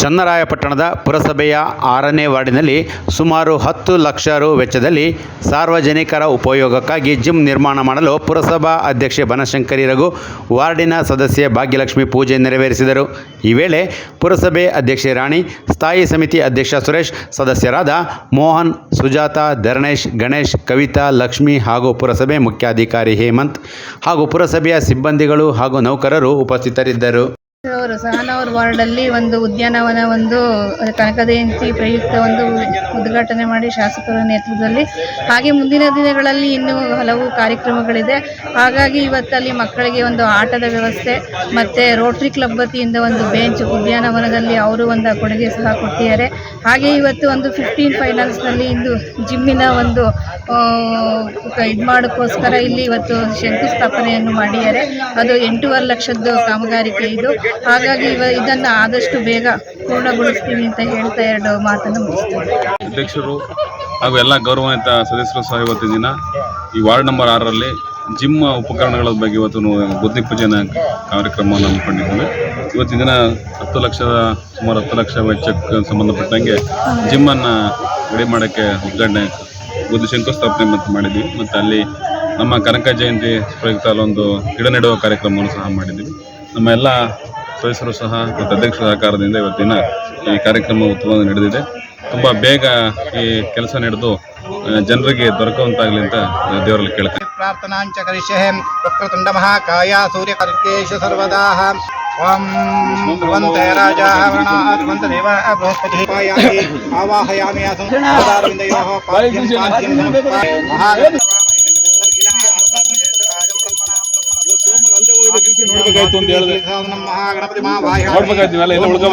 ಚನ್ನರಾಯಪಟ್ಟಣದ ಪುರಸಭೆಯ ಆರನೇ ವಾರ್ಡಿನಲ್ಲಿ ಸುಮಾರು ಹತ್ತು ಲಕ್ಷ ರು ವೆಚ್ಚದಲ್ಲಿ ಸಾರ್ವಜನಿಕರ ಉಪಯೋಗಕ್ಕಾಗಿ ಜಿಮ್ ನಿರ್ಮಾಣ ಮಾಡಲು ಪುರಸಭಾ ಅಧ್ಯಕ್ಷೆ ಬನಶಂಕರಿ ರಘು, ವಾರ್ಡಿನ ಸದಸ್ಯೆ ಭಾಗ್ಯಲಕ್ಷ್ಮಿ ಪೂಜೆ ನೆರವೇರಿಸಿದರು. ಈ ವೇಳೆ ಪುರಸಭೆ ಅಧ್ಯಕ್ಷೆ ರಾಣಿ, ಸ್ಥಾಯಿ ಸಮಿತಿ ಅಧ್ಯಕ್ಷ ಸುರೇಶ್, ಸದಸ್ಯರಾದ ಮೋಹನ್, ಸುಜಾತ, ಧರಣೇಶ್, ಗಣೇಶ್, ಕವಿತಾ, ಲಕ್ಷ್ಮಿ ಹಾಗೂ ಪುರಸಭೆ ಮುಖ್ಯಾಧಿಕಾರಿ ಹೇಮಂತ್ ಹಾಗೂ ಪುರಸಭೆಯ ಸಿಬ್ಬಂದಿಗಳು ಹಾಗೂ ನೌಕರರು ಉಪಸ್ಥಿತರಿದ್ದರು. ಅವರು ವಾರ್ಡ್ ಅಲ್ಲಿ ಒಂದು ಉದ್ಯಾನವನ, ಒಂದು ಕನಕ ಜಯಂತಿ ಪ್ರಯುಕ್ತ ಒಂದು ಉದ್ಘಾಟನೆ ಮಾಡಿ ಶಾಸಕರ ನೇತೃತ್ವದಲ್ಲಿ. ಹಾಗೆ ಮುಂದಿನ ದಿನಗಳಲ್ಲಿ ಇನ್ನೂ ಹಲವು ಕಾರ್ಯಕ್ರಮಗಳಿದೆ. ಹಾಗಾಗಿ ಇವತ್ತಲ್ಲಿ ಮಕ್ಕಳಿಗೆ ಒಂದು ಆಟದ ವ್ಯವಸ್ಥೆ, ಮತ್ತು ರೋಟ್ರಿ ಕ್ಲಬ್ ವತಿಯಿಂದ ಒಂದು ಬೆಂಚ್ ಉದ್ಯಾನವನದಲ್ಲಿ ಅವರು ಒಂದು ಕೊಡುಗೆ ಸಹ ಕೊಟ್ಟಿದ್ದಾರೆ. ಹಾಗೆ ಇವತ್ತು ಒಂದು ಫಿಫ್ಟೀನ್ ಫೈನಲ್ಸ್ನಲ್ಲಿ ಇಂದು ಜಿಮ್ಮಿನ ಒಂದು ಇದು ಮಾಡೋಕ್ಕೋಸ್ಕರ ಇಲ್ಲಿ ಇವತ್ತು ಶಂಕುಸ್ಥಾಪನೆಯನ್ನು ಮಾಡಿದ್ದಾರೆ. ಅದು ಎಂಟೂವರೆ ಲಕ್ಷದ್ದು ಕಾಮಗಾರಿಕೆ ಇದು. ಹಾಗಾಗಿ ಇದನ್ನು ಆದಷ್ಟು ಬೇಗ ಪೂರ್ಣಗೊಳಿಸ್ತೀವಿ ಅಂತ ಹೇಳ್ತಾ ಎರಡು ಮಾತನ್ನು ಅಧ್ಯಕ್ಷರು ಹಾಗೂ ಎಲ್ಲ ಗೌರವಾನ್ವಿತ ಸದಸ್ಯರು ಸಹ ಇವತ್ತಿನ ದಿನ ಈ ವಾರ್ಡ್ ನಂಬರ್ ಆರರಲ್ಲಿ ಜಿಮ್ ಉಪಕರಣಗಳ ಬಗ್ಗೆ ಇವತ್ತು ಬುದ್ಧಿ ಪೂಜೆನ ಕಾರ್ಯಕ್ರಮವನ್ನು ಹಮ್ಮಿಕೊಂಡಿದ್ದೇವೆ. ಇವತ್ತಿನ ದಿನ ಹತ್ತು ಲಕ್ಷದ ಸುಮಾರು ಹತ್ತು ಲಕ್ಷ ವೆಚ್ಚಕ್ಕೆ ಸಂಬಂಧಪಟ್ಟಂಗೆ ಜಿಮ್ಮನ್ನು ರೆಡಿ ಮಾಡೋಕ್ಕೆ ಉದ್ಘಾಟನೆ ಬುದ್ಧಿ ಶಂಕುಸ್ಥಾಪನೆ ಮತ್ತು ಮಾಡಿದ್ವಿ. ಮತ್ತು ಅಲ್ಲಿ ನಮ್ಮ ಕನಕ ಜಯಂತಿ ಪ್ರಯುಕ್ತ ಅಲ್ಲೊಂದು ಗಿಡ ನೆಡುವ ಕಾರ್ಯಕ್ರಮವನ್ನು ಸಹ ಮಾಡಿದ್ವಿ. ನಮ್ಮ ಎಲ್ಲ ಸದಸ್ಯರು ಸಹ ಮತ್ತು ಅಧ್ಯಕ್ಷರ ಸಹಕಾರದಿಂದ ಇವತ್ತಿನ ಈ ಕಾರ್ಯಕ್ರಮ ಉತ್ತಮವಾಗಿ ನಡೆದಿದೆ. ತುಂಬ ಬೇಗ ಈ ಕೆಲಸ ನಡೆದು ಜನರಿಗೆ ದೊರಕುವಂತಾಗಲಿ ಅಂತ ದೇವರಲ್ಲಿ ಕೇಳ್ತೇನೆ. ಪ್ರಾರ್ಥನಾಂಚ ಕರಿಷ್ಯೆ ವಕ್ರತುಂಡ ಮಹಾಕಾಯ ಸೂರ್ಯ ಕರ್ಕೇಶು ಸರ್ವದಾ ಓಂ ಭಗವಂತ ರಾಜ ಬೃಹಸ್ಪತಿ ಆವಾಹಯಾಮಿ ನೋಡ್ಬೇಕಾಯ್ತು ಅಂತ ಹೇಳಿದೆ. ಮಹಾಗಣಪತಿ ಮಹಾವಾಹ್ಯ ನೋಡ್ಬೇಕಾಯ್ತು ನೀವೆಲ್ಲ ಎಲ್ಲ ಉಳ್ಕೊ